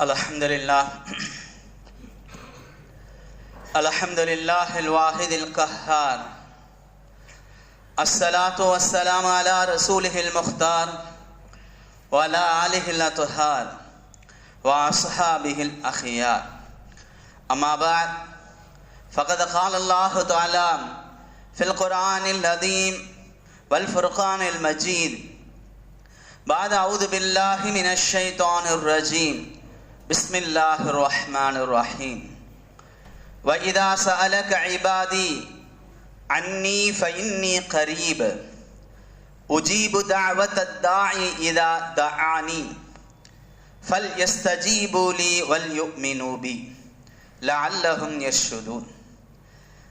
الحمد لله الحمد لله الواحد القهار الصلاة والسلام على رسوله المختار وعلى آله الأطهار وأصحابه الأخيار أما بعد فقد قال الله تعالى في القرآن العظيم والفرقان المجيد بعد أعوذ بالله من الشيطان الرجيم بسم الله الرحمن الرحيم وإذا سألك عبادي عني فإني قريب أجيب دعوة الداعي إذا دعاني فليستجيبوا لي وليؤمنوا بي لعلهم يشهدون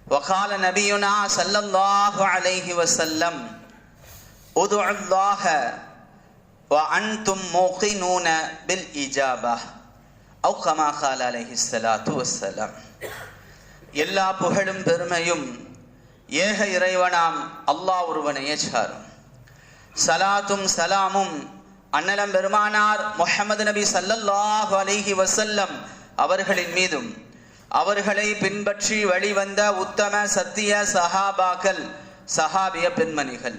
وقال نبينا صلى الله عليه وسلم ادعوا الله وأنتم موقنون بالإجابة அவு சலாத்து வசலாம் எல்லா புகழும் பெருமையும் ஏக இறைவனாம் அல்லாஹ் ஒருவனையே சாரும். சலாத்தும் சலாமும் அன்னலம் பெருமானார் முஹமது நபி சல்லல்லாஹு அலிஹி வசல்லம் அவர்களின் மீதும் அவர்களை பின்பற்றி வழிவந்த உத்தம சத்திய சஹாபாக்கள் சஹாபிய பெண்மணிகள்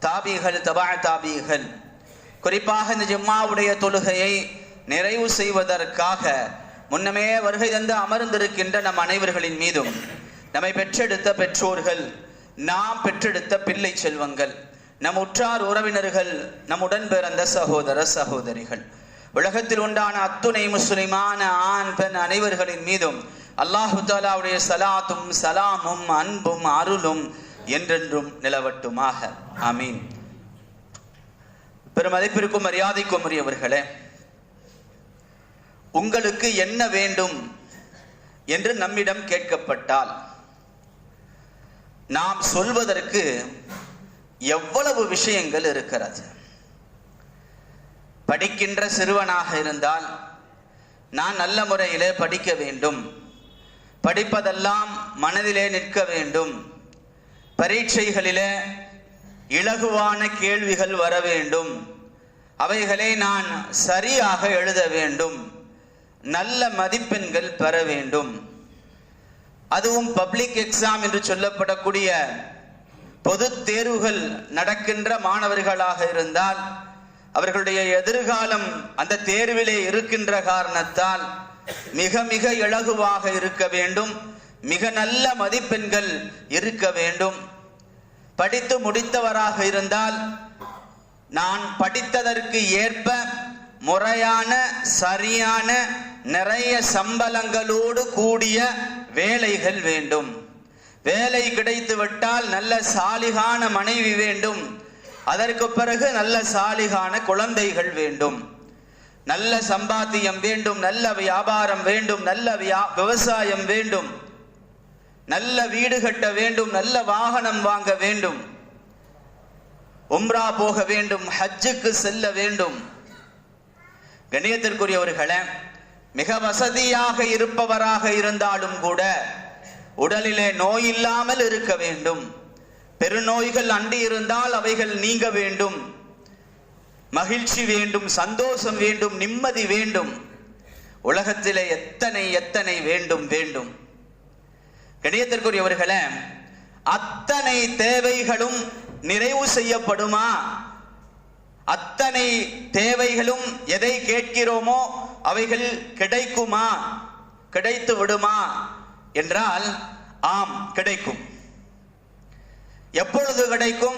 தாபிகள் தபா தாபிகள் குறிப்பாக இந்த ஜிம்மாவுடைய தொழுகையை நிறைவு செய்வதற்காக முன்னமே வருகை தந்து அமர்ந்திருக்கின்ற நம் அனைவர்களின் மீதும் நம்மை பெற்றெடுத்த பெற்றோர்கள் நாம் பெற்றெடுத்த பிள்ளை செல்வங்கள் நம் உற்றார் உறவினர்கள் நம்முடன் பிறந்த சகோதர சகோதரிகள் உலகத்தில் உண்டான அத்துணை முஸ்லிமான ஆண் பெண் அனைவர்களின் மீதும் அல்லாஹு தாலாவுடைய சலாத்தும் சலாமும் அன்பும் அருளும் என்றென்றும் நிலவட்டுமாக. ஆமீன். பெருமதிப்பிற்கும் மரியாதைக்கும் உரியவர்களே உங்களுக்கு என்ன வேண்டும் என்று நம்மிடம் கேட்கப்பட்டால் நாம் சொல்வதற்கு எவ்வளவு விஷயங்கள் இருக்கிறது. படிக்கின்ற சிறுவனாக இருந்தால் நான் நல்ல முறையிலே படிக்க வேண்டும். படிப்பதெல்லாம் மனதிலே நிற்க வேண்டும். பரீட்சைகளிலே இலகுவான கேள்விகள் வர வேண்டும். அவைகளை நான் சரியாக எழுத வேண்டும். நல்ல மதிப்பெண்கள் பெற வேண்டும். அதுவும் பப்ளிக் எக்ஸாம் என்று சொல்லப்படக்கூடிய பொது தேர்வுகள் நடக்கின்ற மாணவர்களாக இருந்தால் அவர்களுடைய எதிர்காலம் அந்த தேர்விலே இருக்கின்ற காரணத்தால் மிக மிக இலகுவாக இருக்க வேண்டும். மிக நல்ல மதிப்பெண்கள் இருக்க வேண்டும். படித்து முடித்தவராக இருந்தால் நான் படித்ததற்கு ஏற்ப முறையான சரியான நிறைய சம்பளங்களோடு கூடிய வேலைகள் வேண்டும். வேலை கிடைத்து விட்டால் நல்ல சாலிகான மனைவி வேண்டும். அதற்கு பிறகு நல்ல சாலிகான குழந்தைகள் வேண்டும். நல்ல சம்பாத்தியம் வேண்டும் நல்ல வியாபாரம் வேண்டும் நல்ல விவசாயம் வேண்டும். நல்ல வீடு கட்ட வேண்டும் நல்ல வாகனம் வாங்க வேண்டும். உம்ரா போக வேண்டும் ஹஜ்ஜுக்கு செல்ல வேண்டும். கணியத்திற்குரியவர்களே மிக வசதியாக இருப்பவராக இருந்தாலும் கூட உடலிலே நோய் இல்லாமல் இருக்க வேண்டும். பெருநோய்கள் அண்டி இருந்தால் அவைகள் நீங்க வேண்டும். மகிழ்ச்சி வேண்டும் சந்தோஷம் வேண்டும் நிம்மதி வேண்டும். உலகத்திலே எத்தனை எத்தனை வேண்டும் வேண்டும். கணியத்திற்குரியவர்களே அத்தனை தேவைகளும் நிறைவு செய்யப்படுமா? அத்தனை தேவைகளும் எதை கேட்கிறோமோ அவைகள் கிடைக்குமா? கிடைத்து விடுமா? என்றால் ஆம் கிடைக்கும். எப்பொழுது கிடைக்கும்?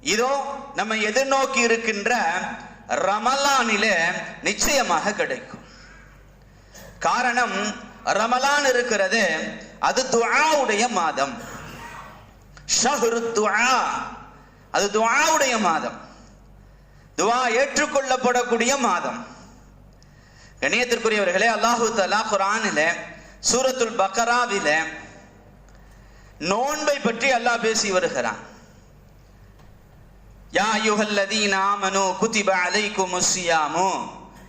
இதோ நம்ம எதிர்நோக்கி இருக்கின்ற ரமலானிலே நிச்சயமாக கிடைக்கும். காரணம் ரமலான் இருக்கிறது அது துஆவுடைய மாதம். ஷஹ்ரு துஆ. அது துஆவுடைய மாதம். துவா ஏற்றுக்கொள்ளப்படக்கூடிய மாதம். கணியத்திற்குரியவர்களே அல்லாஹு தலா குரானில சூரத்துல் பக்கராவில நோன்பை பற்றி அல்லாஹ் பேசி வருகிறான். யா யுகல்லதீன் ஆமனு குதிப அலைக்கும் முஸ்ஸியாமு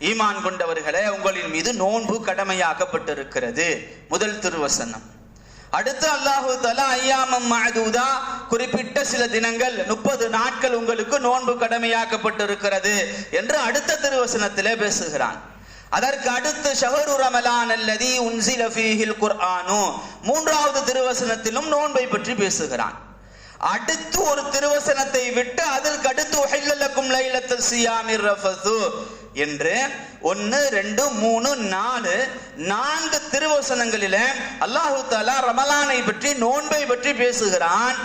ஈமான் கொண்டவர்களே உங்களின் மீது நோன்பு கடமையாக்கப்பட்டிருக்கிறது. முதல் திருவசனம். அடுத்து அல்லாஹு தலா ஐயாமம் மஅதூதா குறிப்பிட்ட சில தினங்கள் முப்பது நாட்கள் உங்களுக்கு நோன்பு கடமையாக்கப்பட்டிருக்கிறது என்று அடுத்த திருவசனத்திலே பேசுகிறான். அதற்கு அடுத்து ஷஹரு ரமலான் அல்லதி உன்சில ஃபீஹில் குர்ஆனு. மூன்றாவது திருவசனத்திலும் நோன்பை பற்றி பேசுகிறான். அடுத்து ஒரு திருவசனத்தை விட்டு அதற்கு அடுத்து உஹில்லலக்கும் லைலத்தில் சியாமிர் ரஃபது என்று ஒன்னு ரெண்டு மூணு நாலு நான்கு திருவசனங்களில அல்லாஹு தாலா ரமலானை பற்றி நோன்பை பற்றி பேசுகிறான்.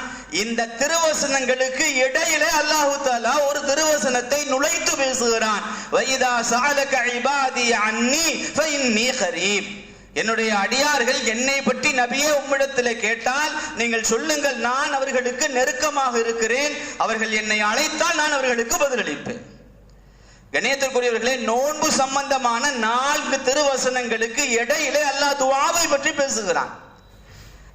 இந்த திருவசனங்களுக்கு இடையில அல்லாஹு தாலா ஒரு திருவசனத்தை நுழைத்து பேசுகிறான். வைதா சாலக இபாதி அன்னி ஃபஇன்னி கரீப். என்னுடைய அடியார்கள் என்னை பற்றி நபியே உம்மிடத்தில் கேட்டால் நீங்கள் சொல்லுங்கள் நான் அவர்களுக்கு நெருக்கமாக இருக்கிறேன். அவர்கள் என்னை அழைத்தால் நான் அவர்களுக்கு பதிலளிப்பேன். கணேத்திற்குரியவர்களே நோன்பு சம்பந்தமான நான்கு திருவசனங்களுக்கு இடையிலே அல்லாஹ் துவாவை பற்றி பேசுகிறான்.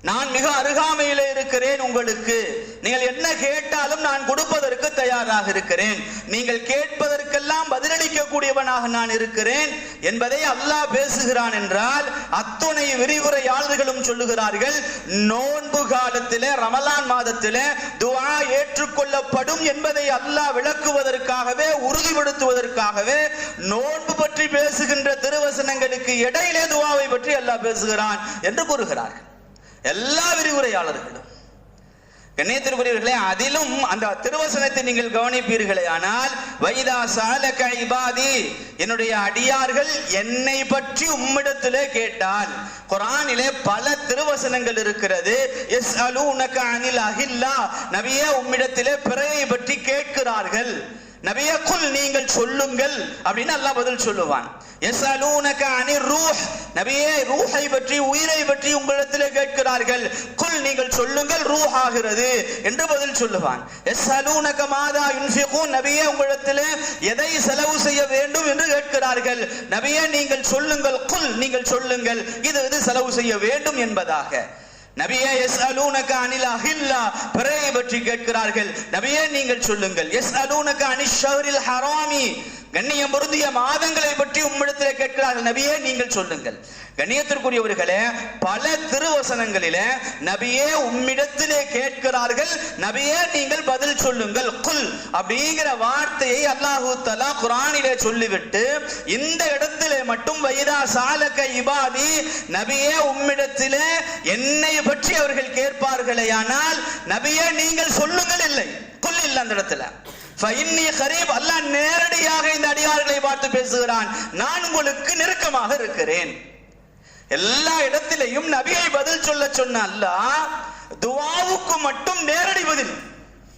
நான் மிக அருகாமையிலே இருக்கிறேன் உங்களுக்கு. நீங்கள் என்ன கேட்டாலும் நான் கொடுப்பதற்கு தயாராக இருக்கிறேன். நீங்கள் கேட்பதற்கெல்லாம் பதிலளிக்க கூடியவனாக நான் இருக்கிறேன். என்பதை அல்லாஹ் பேசுகிறான் என்றால் அத்துணை விரிவுரையாளர்களும் சொல்லுகிறார்கள் நோன்பு காலத்திலே ரமலான் மாதத்திலே துவா ஏற்றுக்கொள்ளப்படும் என்பதை அல்லாஹ் விளக்குவதற்காகவே உறுதிப்படுத்துவதற்காகவே நோன்பு பற்றி பேசுகின்ற திருவசனங்களுக்கு இடையிலே துவாவை பற்றி அல்லாஹ் பேசுகிறான் என்று கூறுகிறார்கள். எல்லா விரிவுரையாளர்களும் கண்ணியத்திற்குரியவர்களே அதிலும் அந்த திருவசனத்தை நீங்கள் கவனிப்பீர்களே ஆனால் வைதா சாலக இபாதி என்னுடைய அடியார்கள் என்னை பற்றி உம்மிடத்திலே கேட்டால் குரானிலே பல திருவசனங்கள் இருக்கிறது. எஸ் அலு உனக்கு அனில் அகில்லா நபியே உம்மிடத்திலே பிறையை பற்றி கேட்கிறார்கள். நபியே குல் நீங்கள் சொல்லுங்கள் அப்படின்னு அல்லாஹ் பதில் சொல்லுவான். எஸ்அலூனக அனி ரூஹ். நபியே ரூஹை பற்றி உயிரை பற்றி உங்களிடத்தில் கேட்கிறார்கள். குல் நீங்கள் சொல்லுங்கள் ரூஹ் ஆகிறது என்று பதில் சொல்லுவான். எஸ்அலூனக மாதா யுன்ஃபிகூன். நபியே உங்களிடத்தில் எதை செலவு செய்ய வேண்டும் என்று கேட்கிறார்கள். நபியே நீங்கள் சொல்லுங்கள் குல் நீங்கள் சொல்லுங்கள். இது இது செலவு செய்ய வேண்டும் என்பதாக. நபியே எஸ் அலூனக அனில் அஹில்லா. பிறையை பற்றி கேட்கிறார்கள். நபியே நீங்கள் சொல்லுங்கள். எஸ் அலூனக அனிஷரில் ஹராமி. கண்ணியம் பொருந்திய மாதங்களை பற்றி உம்மிடத்தில் கேட்கிறார்கள் நபியே நீங்கள் சொல்லுங்கள். கண்ணியத்திற்குரியவர்களே பல திருவசனங்களில நபியே உம்மிடத்திலே கேட்கிறார்கள் நபியே நீங்கள் பதில் சொல்லுங்கள். குல் அப்படிங்கிற வார்த்தையை அல்லாஹூ தலா குரானிலே சொல்லிவிட்டு இந்த இடத்திலே மட்டும் வைதா சாலக இபாதி நபியே உம்மிடத்திலே என்னை பற்றி அவர்கள் கேட்பார்களே ஆனால் நபியே நீங்கள் சொல்லுங்கள் இல்லை. குல் இல்லை அந்த இடத்துல. ஃபைன்னி கரீப் அல்லாஹ் நேரடியாக இந்த அடியார்களை பார்த்து பேசுகிறான். நான் உங்களுக்கு நெருக்கமாக இருக்கிறேன். எல்லா இடத்திலையும் நபியை பதில் சொல்ல சொன்ன அல்லாஹ் துவாவுக்கு மட்டும் நேரடி பதில்.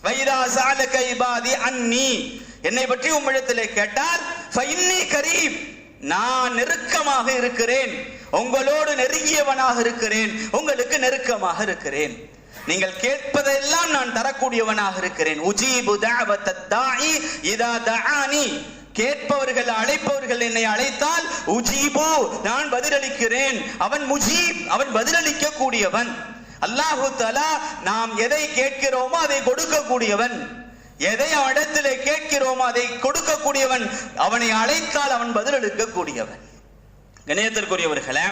வைரா சாலக இபாதி அன்னி. என்னை பற்றி உம்மிடத்திலே கேட்டால் ஃபைன்னி கரீப் நான் நெருக்கமாக இருக்கிறேன். உங்களோடு நெருங்கியவனாக இருக்கிறேன். உங்களுக்கு நெருக்கமாக இருக்கிறேன். நீங்கள் கேட்பதெல்லாம் நான் தரக்கூடியவனாக இருக்கிறேன். உஜீபு தஅவத்த இதா தஆனி. கேட்பவர்கள் அழைப்பவர்கள் என்னை அழைத்தால் உஜீபு நான் பதிலளிக்கிறேன். அவன் முஜீப் அவன் பதிலளிக்க கூடியவன் அல்லாஹு தலா நாம் எதை கேட்கிறோமோ அதை கொடுக்கக்கூடியவன். எதை அவனிடத்திலே கேட்கிறோமோ அதை கொடுக்கக்கூடியவன். அவனை அழைத்தால் அவன் பதிலளிக்க கூடியவன் கணேயத்திற்குரியவர்களே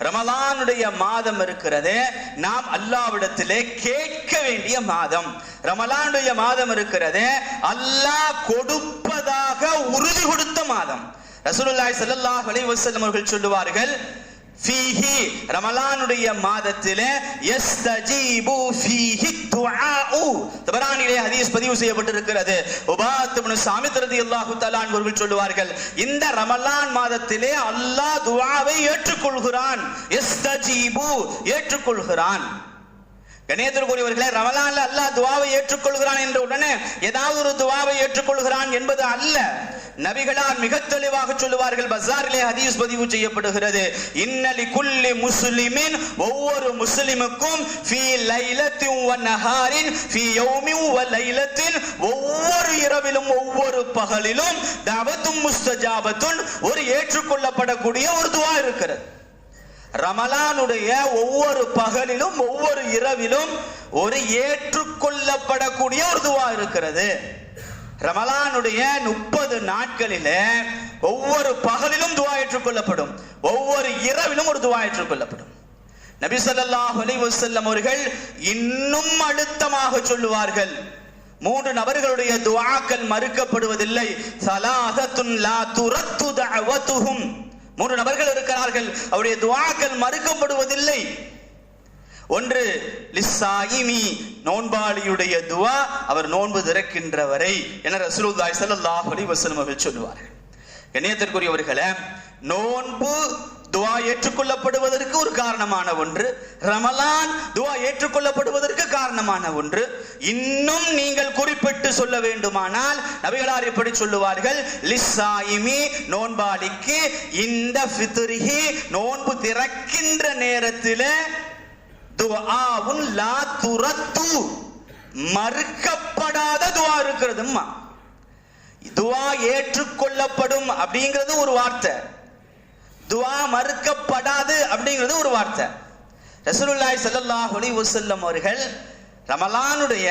ரமலானுடைய மாதம் இருக்கிறது. நாம் அல்லாவிடத்திலே கேட்க வேண்டிய மாதம். ரமலானுடைய மாதம் இருக்கிறது. அல்லாஹ் கொடுப்பதாக உறுதி கொடுத்த மாதம். ரசூலுல்லாய் சல்லாஹ் அலைஹி வஸல்லம் அவர்கள் சொல்லுவார்கள் ஃபீஹி ரமலானுடைய மாதத்திலே யஸ்தஜீபு ஃபீஹி துஆஉ. தபரானிலே ஹதீஸ் பதிவு செய்யப்பட்டிருக்கிறது. உபாத் இப்னு சாமித் ரலியல்லாஹு தஆலா அவர்கள் சொல்லுவார்கள் இந்த ரமலான் மாதத்திலே அல்லாஹ் துஆவை ஏற்றுக்கொள்கிறான். யஸ்தஜீபு ஏற்றுக்கொள்கிறான். கணேதர்குரியவர்களே ரமலான்ல அல்லாஹ் துவாவை ஏற்றுக்கொள்கிறான் என்ற உடனே ஏதாவது ஒரு துவாவை ஏற்றுக்கொள்கிறான் என்பது அல்ல. நபிகளார் மிக தெளிவாக சொல்லுவார்கள் பஸாரிலே ஹதீஸ் பதிவு செய்யப்படுகிறது. இன்னலி குல்லி முஸ்லிமின் ஒவ்வொரு முஸ்லிமுக்கும் ஃபீ லைலத்தின் வ நஹாரின் ஃபீ யௌமின் வ லைலத்தின் ஒவ்வொரு இரவிலும் ஒவ்வொரு பகலிலும் தவத்தும் முஸ்தஜாபத்துன் ஒரு ஏற்றுக்கொள்ளப்படக்கூடிய ஒரு துவா இருக்கிறது. ரமலானுடைய ஒவ்வொரு பகலிலும் ஒவ்வொரு இரவிலும் ஒரு ஏற்றுக்கொள்ளப்படக்கூடிய ஒரு துவா இருக்கிறது. ரமலானுடைய முப்பது நாட்களில ஒவ்வொரு பகலிலும் துவா ஏற்றுக்கொள்ளப்படும் ஒவ்வொரு இரவிலும் ஒரு துவா ஏற்றுக்கொள்ளப்படும் நபி ஸல்லல்லாஹு அலைஹி வஸல்லம் அவர்கள் இன்னும் அழுத்தமாக சொல்லுவார்கள். மூன்று நபர்களுடைய துவாக்கள் மறுக்கப்படுவதில்லை. சலாசத்துன் லா துரத்து மூன்று நபர்கள் இருக்கிறார்கள். அவருடைய துவாக்கள் மறுக்கப்படுவதில்லை. ஒன்று லிஸ்ஸாயிமி நோன்பாளியுடைய துவா அவர் நோன்பு திறக்கின்றவரை என ரசூலுல்லாஹி ஸல்லல்லாஹு அலைஹி வஸல்லம் அவர்கள் சொல்லுவார்கள். கண்ணியத்திற்குரியவர்களே நோன்பு துவா ஏற்றுக்கொள்ளப்படுவதற்கு ஒரு காரணமான ஒன்று ரமலான் துவா ஏற்றுக்கொள்ளப்படுவதற்கு காரணமான ஒன்று. இன்னும் நீங்கள் குறிப்பிட்டு சொல்ல வேண்டுமானால் நபிகளார் எப்படி சொல்லுவார்கள் லிஸ்ஸாயிமி நோன்பாளிக்கு இந்த ஃபித்ரிஹி நோன்பு திறக்கின்ற நேரத்தில் துஆவுன் லா துரத்து. மறுக்கப்படாத துவா இருக்கிறதும்மா. துவா ஏற்றுக்கொள்ளப்படும் அப்படிங்கிறது ஒரு வார்த்தை. துவா மறுக்கப்படாது அப்படிங்கிறது ஒரு வார்த்தை. ரசூலுல்லாஹி ஸல்லல்லாஹு அலைஹி வஸல்லம் அவர்கள் ரமலானுடைய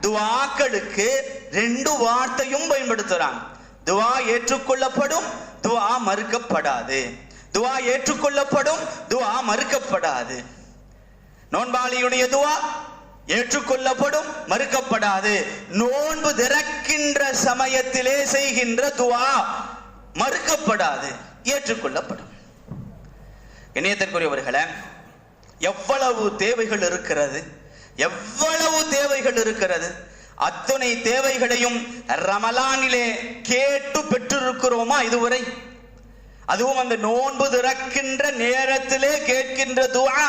துவாக்களுக்கு ரெண்டு வார்த்தையும் பயன்படுத்துறாங்க. துவா ஏற்றுக்கொள்ளப்படும் துவா மறுக்கப்படாது. துவா ஏற்றுக்கொள்ளப்படும் துவா மறுக்கப்படாது. நோன்பாளியுடைய துவா ஏற்றுக்கொள்ளப்படும் மறுக்கப்படாது. நோன்பு திறக்கின்ற சமயத்திலே செய்கின்ற துவா மறுக்கப்படாது ஏற்றுக்கொள்ளப்படும். இணையத்திற்குரியவர்களே எவ்வளவு தேவைகள் இருக்கிறது? எவ்வளவு தேவைகள் இருக்கிறது? அத்தனை தேவைகளையும் ரமலானிலே கேட்டு பெற்றிருக்கிறோமா இதுவரை? அதுவும் அந்த நோன்பு திறக்கின்ற நேரத்திலே கேட்கின்ற துவா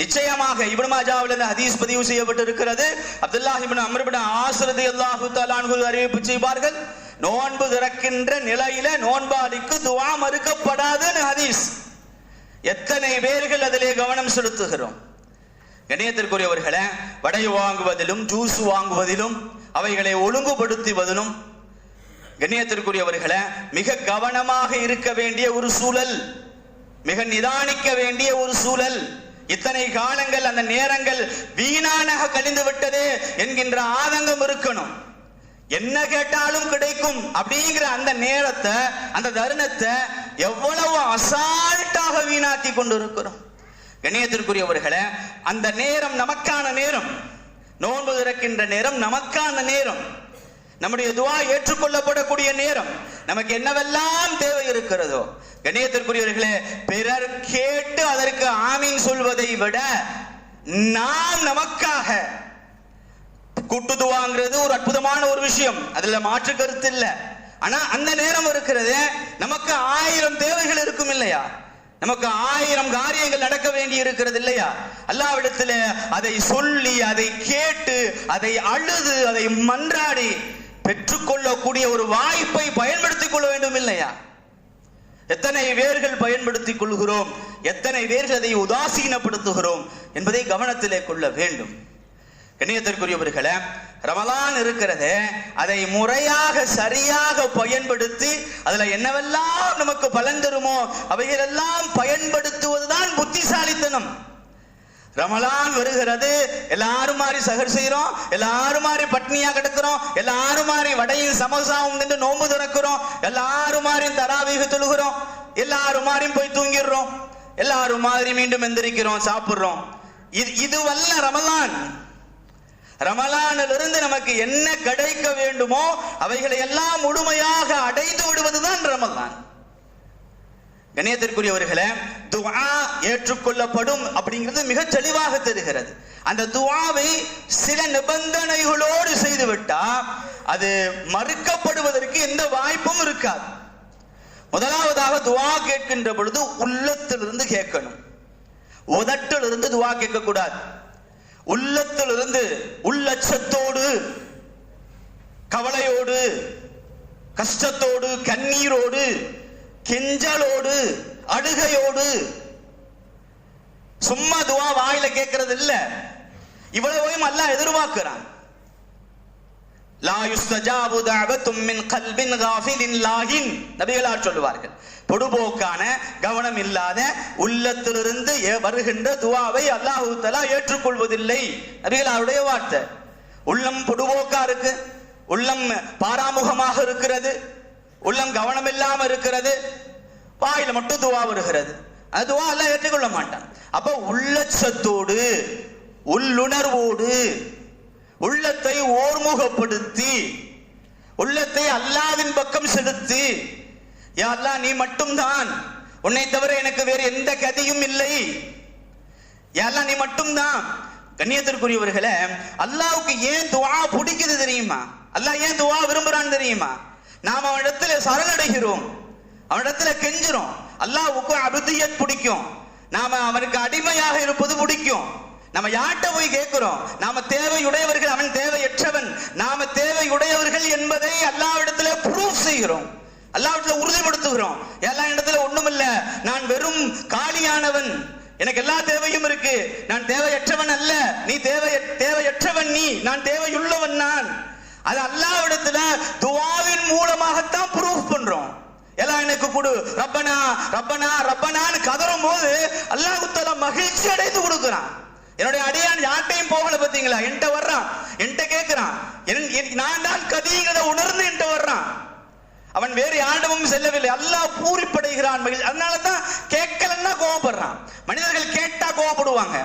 நிச்சயமாக இப்னு மாஜாவில் இந்த ஹதீஸ் பதிவு செய்யப்பட்டிருக்கிறது. Abdullah ibn Amr ibn As ரலியல்லாஹு அறிவிப்பு செய்வார்கள். நோன்பு திறக்கின்ற நிலையில நோன்பாளிக்கு துவா மறுக்கப்படாதுன்னு ஹதீஸ். எத்தனை பேர்கள் அதிலே கவனம் செலுத்துகிறோம். கணியத்திற்குரியவர்களே வடை வாங்குவதிலும் ஜூஸ் வாங்குவதிலும் அவைகளை ஒழுங்குபடுத்துவதிலும் கண்ணியத்திற்குரியவர்களே மிக கவனமாக இருக்க வேண்டிய ஒரு சூழல் மிக நிதானிக்க வேண்டிய ஒரு சூழல். இத்தனை காலங்கள் அந்த நேரங்கள் வீணானாக கழிந்து விட்டது என்கின்ற ஆதங்கம் இருக்கணும். என்ன கேட்டாலும் கிடைக்கும் அப்படிங்கிற அந்த நேரத்தை அந்த தருணத்தை எவ்வளவு அசால்ட்டாக வீணாக்கி கொண்டிருக்கிறோம். கண்ணியத்திற்குரியவர்களே அந்த நேரம் நமக்கான நேரம். நோன்பு திறக்கின்ற நேரம் நமக்கான நேரம். நம்முடைய துவா ஏற்றுக்கொள்ளப்படக்கூடிய நேரம். நமக்கு என்னவெல்லாம் தேவை இருக்கிறதோ கண்ணியத்திற்குரியவர்களே பிறர் கேட்டு அதற்கு ஆமீன் சொல்வதை விட நாம் நமக்காக கூட்டு துவாங்கிறது ஒரு அற்புதமான ஒரு விஷயம். அதுல மாற்று கருத்து இல்லை. ஆனா அந்த நேரம் இருக்கிறது நமக்கு ஆயிரம் தேவைகள் இருக்கும் இல்லையா? நமக்கு ஆயிரம் காரியங்கள் நடக்க வேண்டி இருக்கிறது இல்லையா? அல்லாவிடத்துல அதை சொல்லி அதை கேட்டு அதை அழுது அதை மன்றாடி பெற்றுக்கொள்ளக்கூடிய ஒரு வாய்ப்பை பயன்படுத்திக் கொள்ள வேண்டும் இல்லையா? எத்தனை பேர்கள் பயன்படுத்திக் கொள்கிறோம்? எத்தனை பேர்கள் அதை உதாசீனப்படுத்துகிறோம்? என்பதை கவனத்திலே கொள்ள வேண்டும். கண்ணியத்திற்குரியவர்களே ரமலான் இருக்கிறது. அதை முறையாக சரியாக பயன்படுத்தி அதுல என்னவெல்லாம் நமக்கு பலன் தருமோ அவைகளெல்லாம் பயன்படுத்துவதுதான் புத்திசாலித்தனம். ரமலான் வருகிறது. எல்லாரும் மாதிரி சகர் செய்யறோம் எல்லாரும் மாதிரி பட்னியா கிடக்கிறோம். எல்லாரும் மாதிரி வடையும் சமோசாவும் நின்று நோம்பு திறக்கிறோம். எல்லாரும் மாதிரியும் தராவீக தொழுகிறோம். எல்லாரும் மாதிரியும் போய் தூங்கிடுறோம். எல்லாரும் மாதிரி மீண்டும் எந்திரிக்கிறோம் சாப்பிடுறோம். இது இதுவல்ல ரமலான். ரமலானிலிருந்து நமக்கு என்ன கிடைக்க வேண்டுமோ அவைகளை எல்லாம் முழுமையாக அடைந்து விடுவதுதான் ரமலான். கணியத்திற்குரியவர்களே துவா ஏற்றுக்கொள்ளப்படும் அப்படிங்கிறது மிக தெளிவாக தெரிகிறது. அந்த துவாவை சில நிபந்தனைகளோடு செய்துவிட்டா அது மறுக்கப்படுவதற்கு எந்த வாய்ப்பும் இருக்காது. முதலாவதாக துவா கேட்கின்ற பொழுது உள்ளத்திலிருந்து கேட்கணும். உதட்டிலிருந்து துவா கேட்கக்கூடாது. உள்ளத்திலிருந்து உள்ளச்சத்தோடு கவலையோடு கஷ்டத்தோடு கண்ணீரோடு கெஞ்சலோடு அழுகையோடு சும்மா துவா வாயில கேட்கறது இல்ல இவ்வளவையும் அல்லாஹ் எதிர்பார்க்கிறான். சொல்லுவார்கள் பொடுபோக்கான கவனம் இல்லாத உள்ளத்திலிருந்து வருகின்ற துவாவை அல்லாஹு ஏற்றுக்கொள்வதில்லை. நபிகளாருடைய வார்த்தை உள்ளம் பொடுபோக்கா இருக்கு உள்ளம் பாராமுகமாக இருக்கிறது. உள்ளம் கவனம் இல்லாம இருக்கிறது. வாயில மட்டும் துவா வருகிறது. அது துவா எல்லாம் ஏற்றுக்கொள்ள மாட்டான். அப்ப உள்ளச்சத்தோடு உள்ளுணர்வோடு உள்ளத்தை ஓர்முகப்படுத்தி உள்ளத்தை அல்லாவின் பக்கம் செலுத்தி யா அல்லாஹ் நீ மட்டும்தான். உன்னை தவிர எனக்கு வேறு எந்த கதியும் இல்லை. யாரெல்லாம் நீ மட்டும்தான். கண்ணியத்திற்குரியவர்களே அல்லாவுக்கு ஏன் துவா பிடிக்குது தெரியுமா? அல்லாஹ் ஏன் துவா விரும்புறான்னு தெரியுமா? நாம் அவனிடத்துல சரணடைகிறோம். அவனிடத்துல கெஞ்சுறோம். அல்லாஹ்வுக்கு அபிதியத் பிடிக்கும். நாம அவனுக்கு அடிமையாக இருப்பது பிடிக்கும். நம்ம யார்கிட்ட போய் கேட்கிறோம்? நாம தேவையுடையவர்கள் அவன் தேவையற்றவன். நாம தேவையுடையவர்கள் என்பதை அல்லாவிடத்துல ப்ரூவ் செய்கிறோம். அல்லாவிடத்துல உறுதிப்படுத்துகிறோம். எல்லா இடத்துல ஒண்ணுமில்ல. நான் வெறும் காலியானவன். எனக்கு எல்லா தேவையும் இருக்கு. நான் தேவையற்றவன் அல்ல. நீ தேவை தேவையற்றவன் நீ. நான் தேவையுள்ளவன் நான். அது அல்லாவிடத்துல கொடு. ரப்பனா ரப்பனா ரப்பனான்னு கதறும் போது அல்லாஹ் மகிழ்ச்சி அடைந்து கொடுக்குறான். என்னுடைய அடியான் யார்ட்டையும் போகல பாத்தீங்களா? என்கிட்ட வர்றான். என்கிட்ட கேட்கிறான் என்- என்- நான் தான் கதிங்கிறத உணர்ந்து என்கிட்ட வர்றான். அவன் வேறு யாரிடமும் செல்லவில்லை. அல்லாஹ் பூரிப்படைகிறான். மகிழ்ச்சி அதனால தான் கேட்கலன்னா கோவப்படுறான். மனிதர்கள் கேட்டா கோவப்படுவாங்க.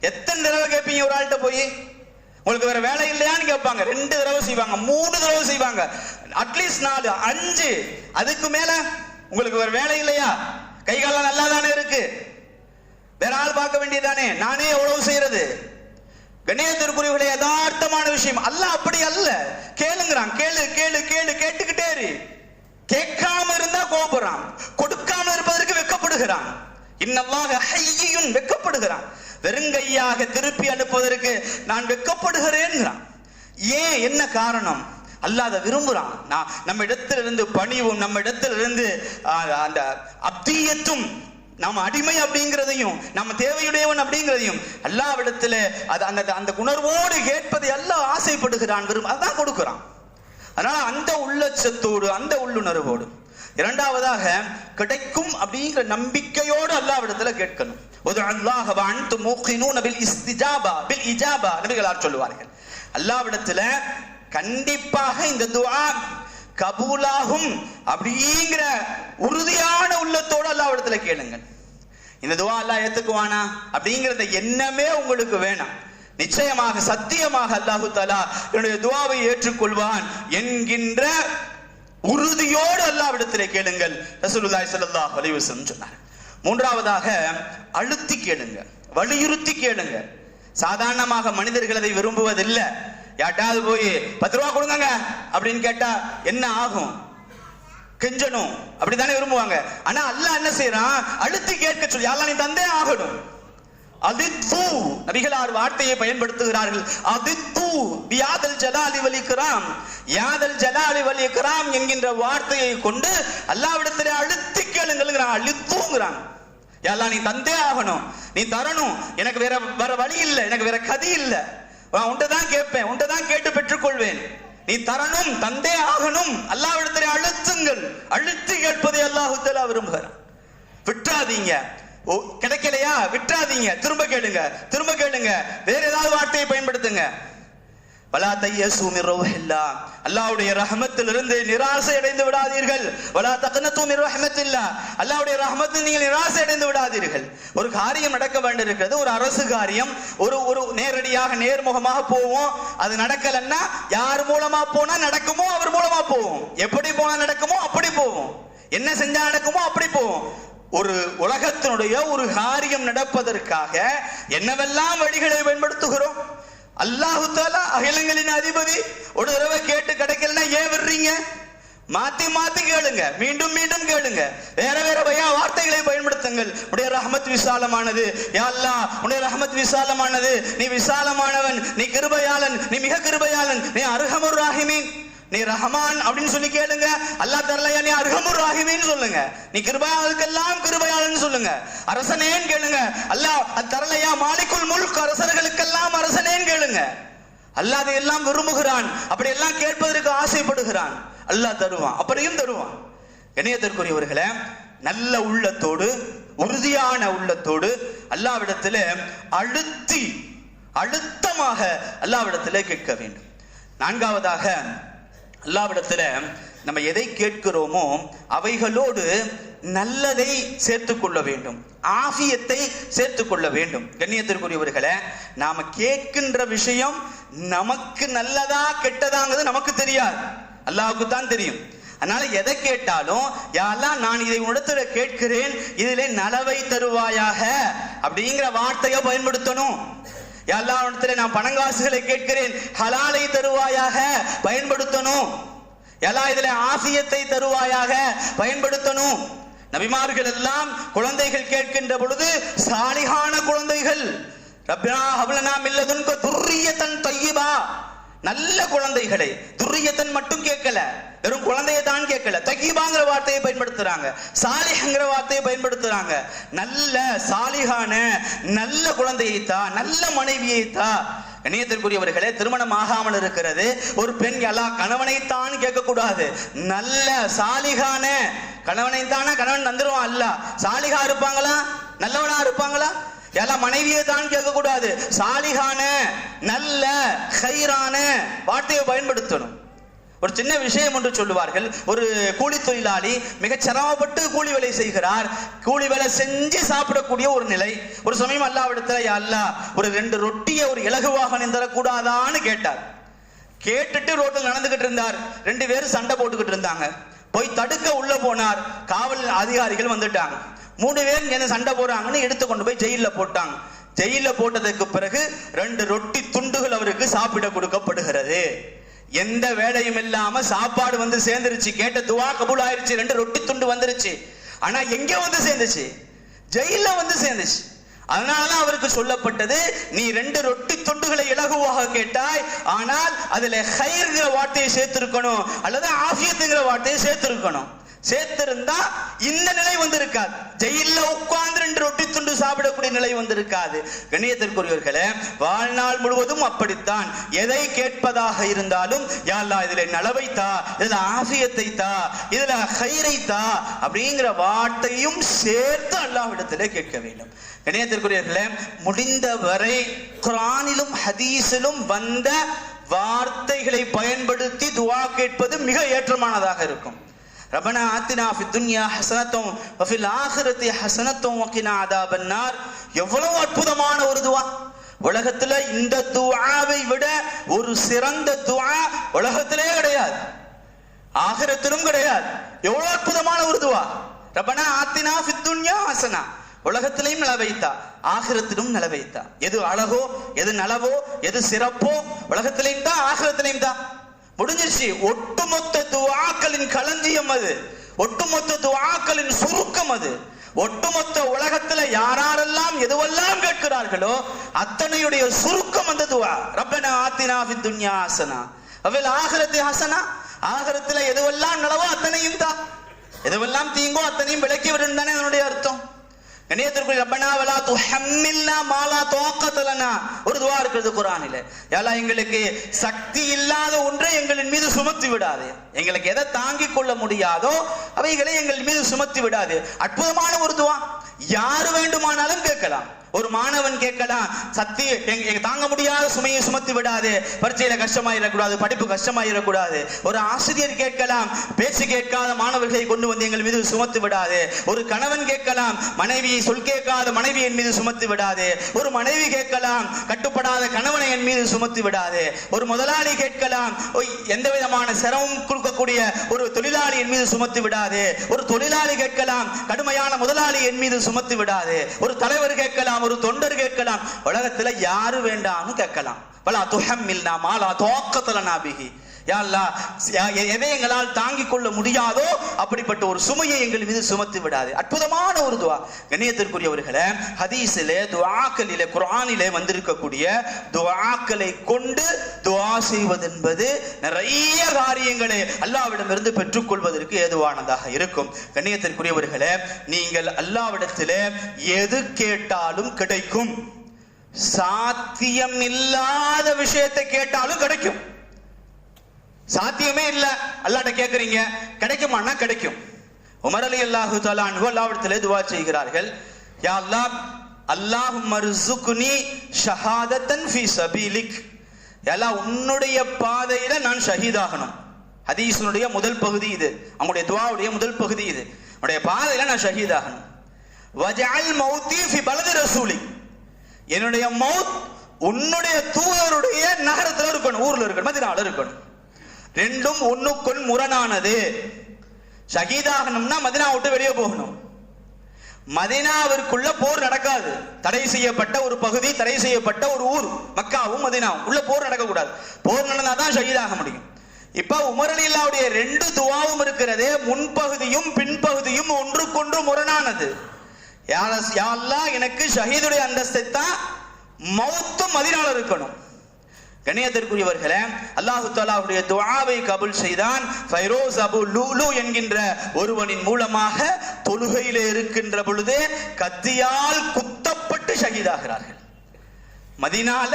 எத்தனை தடவை கேட்பீங்க ஒரு ஆள்கிட்ட போய்? உங்களுக்கு வேற வேலை இல்லையான்னு கேட்பாங்க. ரெண்டு தடவை செய்வாங்க. மூணு தடவை செய்வாங்க. அட்லீஸ்ட் நாலு அஞ்சு. அதுக்கு மேல உங்களுக்கு ஒரு வேலை இல்லையா? கை காலம் நல்லா தானே இருக்கு. வேற ஆள் பார்க்க வேண்டியதானே நானே எவ்வளவு செய்யறது? கணேசத்திற்குரியவர்களே யதார்த்தமான விஷயம். அல்ல அப்படி அல்ல. கேளுங்கிறான். கேளு கேளு கேளு. கேட்டுக்கிட்டே இரு. கேட்காம இருந்தா கோபப்படுறான் கொடுக்காம இருப்பதற்கு வெக்கப்படுகிறான். இன்னல்லாக ஐயும் வெக்கப்படுகிறான். வெறுங்கையாக திருப்பி அனுப்புவதற்கு நான் வெக்கப்படுகிறேன் ஏன்? என்ன காரணம்? அல்லாத அதை விரும்புறான். நான் நம்ம இடத்திலிருந்து பணிவும் நம்ம இடத்திலிருந்து அந்த அப்தியத்தும் நாம் அடிமை அப்படிங்கிறதையும் நம்ம தேவையுடையவன் அப்படிங்கிறதையும் அல்லாவிடத்துல அது அந்த அந்த உணர்வோடு கேட்பதை எல்லாம் ஆசைப்படுகிறான் விரும்ப அதான் கொடுக்குறான். அதனால அந்த உள்ளச்சத்தோடு அந்த உள்ளுணர்வோடு. இரண்டாவதாக கிடைக்கும் அப்படிங்கிற நம்பிக்கையோடு அல்லாவிடத்துல கேட்கணும். ஒரு அல்லாஹ் அன்து மூக்கினு பில் இஸ்திஜாபா பில் இஜாபா நபிகளார் சொல்லுவார்கள். அல்லாவிடத்துல கண்டிப்பாக இந்த துவா கபூலாகும் அப்படிங்கிற உறுதியான உள்ளத்தோடு அல்லாவிடத்துல கேளுங்கள். இந்த துவா அல்லாஹ் ஏத்துக்குவானா? அப்படிங்கிறத எண்ணமே உங்களுக்கு வேணாம். நிச்சயமாக சத்தியமாக அல்லாஹு தஆலா என்னுடைய துவாவை ஏற்றுக்கொள்வான் என்கின்ற உறுதியோடு அல்லாவிடத்திலே கேளுங்கள். ரசூலுல்லாஹி ஸல்லல்லாஹு அலைஹி வஸல்லம் சொன்னார். மூன்றாவதாக அழுத்தி கேளுங்க. வலியுறுத்தி கேளுங்க. சாதாரணமாக மனிதர்கள் அதை விரும்புவதில்லை. யாட்டாவது போய் பத்து ரூபா கொடுங்க அப்படின்னு கேட்டா என்ன ஆகும்? கெஞ்சணும். அப்படித்தானே விரும்புவாங்க. ஆனா அல்லாஹ் என்ன செய்யறான் அழுத்தி கேட்க சொல்லி அல்லாஹ் நீ தந்தே ஆகணும். அதித்து நபிகளார் வார்த்தையை பயன்படுத்துகிறார்கள். அதித்து யாதல் ஜலாலி வலிக்கிறாம் யாதல் ஜலாலி வலிக்கிறாம் என்கின்ற வார்த்தையை கொண்டு அல்லாவிடத்திலே அழுத்தி கேளுங்கிறான் அழுத்துங்கிறான். எல்லாம் நீ தந்தே ஆகணும். நீ தரணும். எனக்கு வேற வேற வழி இல்லை. எனக்கு வேற கதி இல்லை. நான் உன்கிட்ட தான் கேட்பேன் உன்கிட்ட தான் கேட்டு பெற்றுக்கொள்வேன். நீ தரணும் தந்தே ஆகணும். அல்லாவிடத்திலே அழுத்துங்கள். அழுத்தி கேட்பதை அல்லாஹு விரும்புகிறான். விட்டுறாதீங்க. ஓ கிடைக்கலையா? விட்டுறாதீங்க. திரும்ப கேளுங்க. திரும்ப கேளுங்க. வேற ஏதாவது வார்த்தையை பயன்படுத்துங்க. வலா தையசு மின் அல்லாஹ்வுடைய ரஹமத்திலிருந்து நிராசை அடைந்து விடாதீர்கள். வலா தக்னது மின் ரஹமத்தில்லா. அல்லாஹ்வுடைய ரஹமத்தில் நீங்கள் நிராசை அடைந்து விடாதீர்கள். ஒரு காரியம் நடக்க வேண்டியிருக்கிறது. ஒரு அரசு காரியம். ஒரு ஒரு நேரடியாக நேர்முகமாக போவோம். அது நடக்கலன்னா யார் மூலமா போனா நடக்குமோ அவர் மூலமா போவோம். எப்படி போனா நடக்குமோ அப்படி போவோம். என்ன செஞ்சா நடக்குமோ அப்படி போவோம். ஒரு உலகத்தினுடைய ஒரு காரியம் நடப்பதற்காக என்னவெல்லாம் வழிகளை பயன்படுத்துகிறோம்? அல்லாஹு தாலா அகிலங்களின் அதிபதி. ஒரு தடவை கேட்டு கிடைக்கலன்னா ஏன் விடுறீங்க? மாத்தி மாத்தி கேளுங்க. மீண்டும் மீண்டும் கேளுங்க. வேற வேற வகையா வார்த்தைகளை பயன்படுத்துங்கள். உடைய ரஹமத் விசாலமானது. யாழ்லா அல்லாஹ் உடைய ரஹமத் விசாலமானது. நீ விசாலமானவன் நீ கிருபையாளன் நீ மிக கிருபையாளன் நீ அருகமுர் ராஹிமீன். நீ ரஹமான் அப்படின்னு சொல்லி கேளுங்க. அல்லாஹ் தரலையா நீ அருகமுர் ராஹிமீன் சொல்லுங்க. நீ கிருபாவுக்கெல்லாம் கிருபையாளன் சொல்லுங்க. அரசனேன்னு கேளுங்க. அல்லாஹ் தரலையா மாலிக்குள் முல்க் அரசர்களுக்கெல்லாம் அரசனேன்னு கேளுங்க. அல்லாஹ் எல்லாம் விரும்புகிறான். அப்படி எல்லாம் கேட்பதற்கு ஆசைப்படுகிறான். அல்லாஹ் தருவான். அப்படியும் தருவான். இணையத்திற்குரியவர்களே நல்ல உள்ளத்தோடு உறுதியான உள்ளத்தோடு அல்லாவிடத்தில் அழுத்தி அழுத்தமாக அல்லாவிடத்தில் கேட்க வேண்டும். நான்காவதாக அல்லாவிடத்துல நம்ம எதை கேட்கிறோமோ அவைகளோடு நல்லதை சேர்த்து கொள்ள வேண்டும். ஆகியத்தை சேர்த்து கொள்ள வேண்டும். கண்ணியத்திற்குரியவர்களை நாம கேட்கின்ற விஷயம் நமக்கு நல்லதா கெட்டதாங்கிறது நமக்கு தெரியாது. அல்லாவுக்கு தான் தெரியும். அதனால எதை கேட்டாலும் யாரெல்லாம் நான் இதை உன்னிடத்துல கேட்கிறேன் இதிலே நலவை தருவாயாக அப்படிங்கிற வார்த்தையை பயன்படுத்தணும். எல்லா இடத்துல நான் பணங்காசுகளை கேட்கிறேன். ஹலாலை தருவாயாக பயன்படுத்தணும். எல்லா இதுல ஆசியத்தை தருவாயாக பயன்படுத்தணும். நபிமார்கள் எல்லாம் குழந்தைகள் கேட்கின்ற பொழுது சாலிகான குழந்தைகள். ரப்னா ஹவ்லனா மில்லதுன்க துர்ரியத்தன் தையிபா நல்ல குழந்தைகளை. துரியத்தன் மட்டும் கேட்கல. வெறும் குழந்தையை தான் கேட்கல. தகீபாங்கிற வார்த்தையை பயன்படுத்துறாங்க. சாலிஹங்கிற வார்த்தையை பயன்படுத்துறாங்க. நல்ல சாலிகான நல்ல குழந்தையை தா நல்ல மனைவியை தா இணையத்திற்குரியவர்களே திருமணம் ஆகாமல் இருக்கிறது. ஒரு பெண் எல்லா கணவனைத்தான் கேட்கக்கூடாது. நல்ல சாலிகான கணவனை தானே கணவன் வந்துருவான் அல்ல. சாலிகா இருப்பாங்களா? நல்லவனா இருப்பாங்களா? எல்லாம் மனைவியை தான் கேட்கக்கூடாது. சாலிகான நல்ல ஹைரான வார்த்தையை பயன்படுத்தணும். ஒரு சின்ன விஷயம் என்று சொல்லுவார்கள். ஒரு கூலி தொழிலாளி மிக சிரமப்பட்டு கூலி வேலை செய்கிறார். கூலி வேலை செஞ்சு சாப்பிடக்கூடிய ஒரு நிலை. ஒரு சமயம் அல்லாவிடத்துல "யா ஒரு ரெண்டு ரொட்டியை ஒரு இலகுவாக நின்றக்கூடாதான்னு கேட்டார். கேட்டுட்டு ரோட்டில் நடந்துகிட்டு இருந்தார். ரெண்டு பேரும் சண்டை போட்டுக்கிட்டு இருந்தாங்க. போய் தடுக்க உள்ள போனார். காவல் அதிகாரிகள் வந்துட்டாங்க. மூணு பேரும் என்ன சண்டை போறாங்கன்னு எடுத்து கொண்டு போய் ஜெயில போட்டாங்க. ஜெயில போட்டதுக்கு பிறகு ரெண்டு ரொட்டி துண்டுகள் அவருக்கு சாப்பிட கொடுக்கப்படுகிறது. எந்த வேலையும் இல்லாம சாப்பாடு வந்து சேர்ந்துருச்சு. கேட்ட துவா கபூல் ஆயிருச்சு. ரெண்டு ரொட்டி துண்டு வந்துருச்சு. ஆனா எங்க வந்து சேர்ந்துச்சு? ஜெயில வந்து சேர்ந்துச்சு. அதனாலதான் அவருக்கு சொல்லப்பட்டது நீ ரெண்டு ரொட்டி துண்டுகளை இலகுவாக கேட்டாய் ஆனால் அதுல ஹைர்ங்கிற வார்த்தையை சேர்த்திருக்கணும் அல்லது ஆஃபியத்துங்கிற வார்த்தையை சேர்த்திருக்கணும். சேர்த்திருந்தா இந்த நிலை வந்திருக்காது. ஜெயில உட்கார்ந்து ரெண்டு ரொட்டி துண்டு சாப்பிடக்கூடிய நிலை வந்திருக்காது. கணியத்திற்குரியவர்களே வாழ்நாள் முழுவதும் அப்படித்தான். எதை கேட்பதாக இருந்தாலும் யாழ்லா இதுல நலவை தா இதுல ஆசியத்தை தா இதுல ஹைரை தா அப்படிங்கிற வார்த்தையும் சேர்த்து அல்லாஹ்விடத்திலே கேட்க வேண்டும். கணியத்திற்குரியவர்களே முடிந்தவரை குரானிலும் ஹதீஸிலும் வந்த வார்த்தைகளை பயன்படுத்தி துவா கேட்பது மிக ஏற்றமானதாக இருக்கும். ரபனா ஆத்தினா ஃபி துன்யா ஹசனத்தும் வஃபில் ஆஹிரத்தி ஹசனத்தும் வக்கினா அதாபன் நார் எவ்வளவு அற்புதமான ஒரு துவா. உலகத்துல இந்த துவாவை விட ஒரு சிறந்த துவா உலகத்திலே கிடையாது. ஆகிரத்திலும் கிடையாது. எவ்வளவு அற்புதமான ஒரு துவா. ரபனா ஆத்தினா ஃபி துன்யா ஹசனா. உலகத்திலையும் நல வைத்தா ஆகிரத்திலும் நல வைத்தா எது அழகோ எது நலவோ எது சிறப்போ உலகத்திலையும் தான் ஆகிரத்திலையும் தான் முடிஞ்சிச்சு ஒட்டுமொத்த துவாக்களின் களஞ்சியம் அது. ஒட்டுமொத்த துவாக்களின் சுருக்கம் அது. ஒட்டுமொத்த உலகத்துல யாரெல்லாம் எதுவெல்லாம் கேட்கிறார்களோ அத்தனையுடைய சுருக்கம் அந்த துவா ரப்பனா ஆத்தினாபி துன்யா ஹசனா. அவில் ஆகரத்து ஹசனா. ஆகரத்துல எதுவெல்லாம் நலவோ அத்தனையும் தான் எதுவெல்லாம் தீங்கோ அத்தனையும் விளக்கி விடும் தானே அதனுடைய அர்த்தம். கணியத்திற்குரிய ரப்பனா வலா துஹம்மில்னா மாலா தோக்கத்தலனா. ஒரு துவா இருக்கிறது குரானில யாலா எங்களுக்கு சக்தி இல்லாத ஒன்றை எங்களின் மீது சுமத்தி விடாது. எங்களுக்கு எதை தாங்கிக் கொள்ள முடியாதோ அவைகளை எங்கள் மீது சுமத்தி விடாது. அற்புதமான ஒரு துவா. யார் வேண்டுமானாலும் கேட்கலாம். ஒரு மாணவன் கேட்கலாம் சக்தி எங்க தாங்க முடியாத சுமையை சுமத்தி விடாது. பரீட்சையில கஷ்டமாயிடக்கூடாது படிப்பு கஷ்டமாயிடக்கூடாது ஒரு ஆசிரியர் கேட்கலாம் பேச்சு கேட்காத மாணவர்களை கொண்டு வந்து எங்கள் மீது சுமத்து விடாது. ஒரு கணவன் கேட்கலாம் மனைவியை சொல் கேட்காத மனைவி என் மீது சுமத்து விடாது. ஒரு மனைவி கேட்கலாம் கட்டுப்படாத கணவனை என் மீது சுமத்து விடாது. ஒரு முதலாளி கேட்கலாம் எந்த விதமான சிரமம் கொடுக்கக்கூடிய ஒரு தொழிலாளி என் மீது சுமத்து விடாது. ஒரு தொழிலாளி கேட்கலாம் கடுமையான முதலாளி என் மீது சுமத்து விடாது. ஒரு தலைவர் கேட்கலாம் ஒரு தொண்டர் கேட்கலாம். உலகத்துல யாரு வேண்டாம்னு கேட்கலாம். பலா துஹம்மில்னா மாலா தோக்கத்துல நாபிகி யா அல்லாஹ், யா- எ- எதை எங்களால் தாங்கிக் கொள்ள முடியாதோ அப்படிப்பட்ட ஒரு சுமையை எங்கள் மீது சுமத்து விடாது. அற்புதமான ஒரு துவா. கண்ணியத்திற்குரியவர்களே ஹதீஸிலே துவாக்களிலே குரானிலே வந்திருக்கக்கூடிய துவாக்களை கொண்டு துவா செய்வது என்பது நிறைய காரியங்களை அல்லாவிடமிருந்து பெற்றுக்கொள்வதற்கு ஏதுவானதாக இருக்கும். கண்ணியத்திற்குரியவர்களே நீங்கள் அல்லாவிடத்திலே எது கேட்டாலும் கிடைக்கும். சாத்தியம் இல்லாத விஷயத்தை கேட்டாலும் கிடைக்கும். சாத்தியமே இல்லை. அல்லாட்ட கேட்குறீங்க கிடைக்குமானா கிடைக்கும். உமர் அலி அல்லாஹு தாலா அன்ஹு அல்லாவிடத்திலே துவா செய்கிறார்கள். யா அல்லாஹ் அல்லாஹ் மர்சுக்னி ஷஹாதத்தன் ஃபி சபீலிக். எல்லா உன்னுடைய பாதையில நான் ஷஹீதாகணும். ஹதீசனுடைய முதல் பகுதி இது. அவங்களுடைய துவாவுடைய முதல் பகுதி இது. உன்னுடைய பாதையில நான் ஷஹீதாகணும். வஜால் மௌத்தி ஃபி பலது ரசூலி. என்னுடைய மவுத் உன்னுடைய தூதருடைய நகரத்தில் இருக்கணும். ஊர்ல இருக்கணும். மதினால இருக்கணும். ரெண்டும் ஒன்னுக்குள் முரணானது. ஷஹீதாகணும்னா மதினா விட்டு வெளியே போகணும். மதினாவிற்குள்ள போர் நடக்காது. தடை செய்யப்பட்ட ஒரு பகுதி தடை செய்யப்பட்ட ஒரு ஊர் மக்காவும் மதினாவும். உள்ள போர் நடக்கக்கூடாது. போர் நடந்தா தான் முடியும். இப்ப உமர் அலில்லாவுடைய ரெண்டு துவாவும் இருக்கிறதே முன்பகுதியும் பின்பகுதியும் ஒன்றுக்கொன்று முரணானது. யாரெல்லாம் எனக்கு ஷஹீதுடைய அந்தஸ்தை தான் மௌத்தும் மதினால இருக்கணும். கணியத்திற்குரியவர்களே அல்லாஹு தாலாவுடைய துவாவை கபுல் செய்தான். ஃபைரோஸ் அபு லூலு என்கின்ற ஒருவனின் மூலமாக தொழுகையில இருக்கின்ற பொழுது கத்தியால் குத்தப்பட்டு ஷகிதாகிறார்கள் மதினால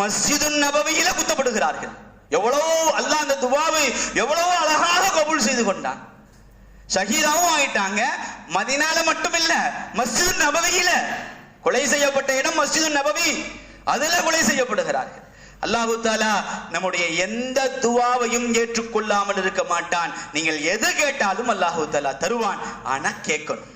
மஸ்ஜிது நபவியில குத்தப்படுகிறார்கள். எவ்வளோ அல்லாஹ் அந்த துவாவை எவ்வளோ அழகாக கபுல் செய்து கொண்டான். ஷஹீதாவும் ஆயிட்டாங்க. மதினால மட்டும் இல்ல மஸ்ஜிது நபவியில கொலை செய்யப்பட்ட இடம் மஸ்ஜிது நபவி. அதுல கொலை செய்யப்படுகிறார்கள். அல்லாஹு தாலா நம்முடைய எந்த துவாவையும் ஏற்றுக்கொள்ளாமல் இருக்க மாட்டான். நீங்கள் எது கேட்டாலும் அல்லாஹு தாலா தருவான். ஆனா கேட்கணும்.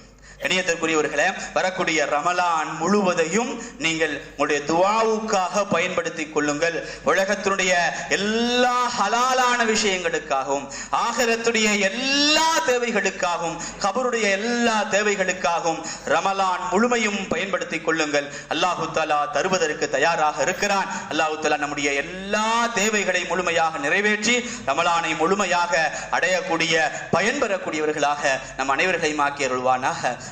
கணியத்திற்குரியவர்களே வரக்கூடிய ரமலான் முழுவதையும் நீங்கள் உங்களுடைய துவாவுக்காக பயன்படுத்திக் கொள்ளுங்கள். உலகத்தினுடைய எல்லா ஹலாலான விஷயங்களுக்காகவும் ஆகரத்துடைய எல்லா தேவைகளுக்காகவும் கபருடைய எல்லா தேவைகளுக்காகவும் ரமலான் முழுமையும் பயன்படுத்திக் கொள்ளுங்கள். அல்லாஹு தாலா தருவதற்கு தயாராக இருக்கிறான். அல்லாஹு தாலா நம்முடைய எல்லா தேவைகளை முழுமையாக நிறைவேற்றி ரமலானை முழுமையாக அடையக்கூடிய பயன்பெறக்கூடியவர்களாக நம் அனைவர்களையும் ஆக்கி அருள்வானாக.